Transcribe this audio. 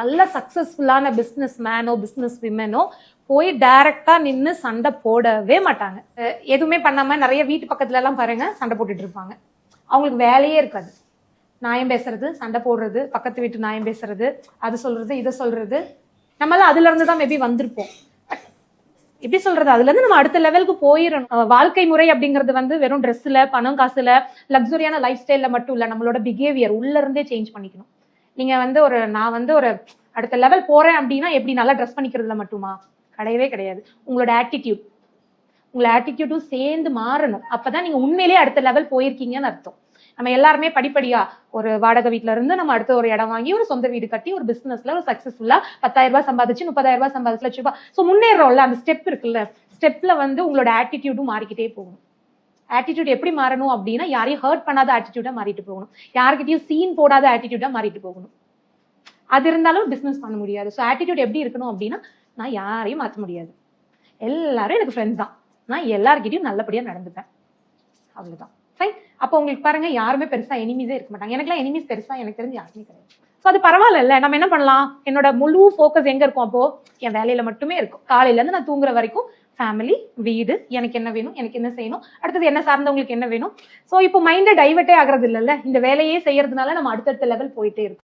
நல்ல சக்ஸஸ்ஃபுல்லான business மேனோ business விமனோ போய் டைரக்டா நின்று சண்டை போடவே மாட்டாங்க. எதுவுமே பண்ணாம நிறைய வீட்டு பக்கத்துல எல்லாம் பாருங்க சண்டை போட்டுட்டு இருப்பாங்க. அவங்களுக்கு வேலையே இருக்காது. நியாயம் பேசுறது சண்டை போடுறது பக்கத்து வீட்டு நியாயம் பேசுறது அது சொல்றது இதை சொல்றது. நம்மளாம் அதுல இருந்து தான் மேபி வந்திருப்போம். எப்படி சொல்றது? அதுல இருந்து நம்ம அடுத்த லெவலுக்கு போயிடணும் வாழ்க்கை முறை அப்படிங்கிறது வந்து வெறும் ட்ரெஸ்ல பணம் காசுல லக்ஸுரியான லைஃப் ஸ்டைல்ல மட்டும் இல்ல நம்மளோட பிஹேவியர் உள்ள இருந்தே சேஞ்ச் பண்ணிக்கணும். நீங்க வந்து ஒரு நான் வந்து ஒரு அடுத்த லெவல் போறேன் அப்படின்னா எப்படி நல்லா ட்ரெஸ் பண்ணிக்கிறதுல மட்டுமா? கிடையவே கிடையாது. உங்களோட ஆட்டிடியூட் உங்களோட ஆட்டிடியூடும் சேர்ந்து மாறணும். அப்பதான் நீங்க உண்மையிலேயே அடுத்த லெவல் போயிருக்கீங்கன்னு அர்த்தம். நம்ம எல்லாருமே படிப்படியா ஒரு வாடகை வீட்டுல இருந்து நம்ம அடுத்த ஒரு இடம் வாங்கி ஒரு சொந்த வீடு கட்டி ஒரு பிசினஸ்ல ஒரு சக்சஸ்ஃபுல்லா பத்தாயிரம் ரூபாய் சம்பாதிச்சு முப்பதாயிரம் ரூபாய் சம்பாதிச்சு லட்ச ரூபாய். ஸோ முன்னேறோம்ல அந்த ஸ்டெப் இருக்குல்ல. ஸ்டெப்ல வந்து உங்களோட ஆட்டிடியூடும் மாறிக்கிட்டே போகும். ஆட்டிடியூட் எப்படி மாறணும் அப்படின்னா யாரையும் ஹர்ட் பண்ணாத ஆட்டிடியூடா மாறிட்டு போகணும். யார்கிட்டயும் சீன் போடாத ஆட்டிடியூடா மாறிட்டு போகணும். அது இருந்தாலும் பிசினஸ் பண்ண முடியாது. ஸோ ஆட்டிடியூட் எப்படி இருக்கணும் அப்படின்னா நான் யாரையும் மாற்ற முடியாது. எல்லாரும் எனக்கு ஃப்ரெண்ட்ஸ் தான். நான் எல்லார்கிட்டயும் நல்லபடியா நடந்துப்பேன். அவ்வளவுதான். ஃபைன் அப்போ உங்களுக்கு பாருங்க யாருமே பெருசா எனிமீஸே இருக்க மாட்டாங்க. எனக்குலாம் எனிமீஸ் பெருசா எனக்கு தெரிஞ்சு யாருமே கிடையாது. ஸோ அது பரவாயில்ல நம்ம என்ன பண்ணலாம்? என்னோட முழு ஃபோக்கஸ் எங்க இருக்கும் அப்போ? என் வேலையில மட்டுமே இருக்கும். காலையில இருந்து நான் தூங்குற வரைக்கும் ஃபேமிலி வீடு எனக்கு என்ன வேணும் எனக்கு என்ன செய்யணும் அடுத்தது என்ன சார்ந்தவங்களுக்கு என்ன வேணும். ஸோ இப்போ மைண்டை டைவர்ட்டே ஆகிறது இல்லைல்ல. இந்த வேலையே செய்யறதுனால நம்ம அடுத்தடுத்த லெவல் போயிட்டே இருக்கும்.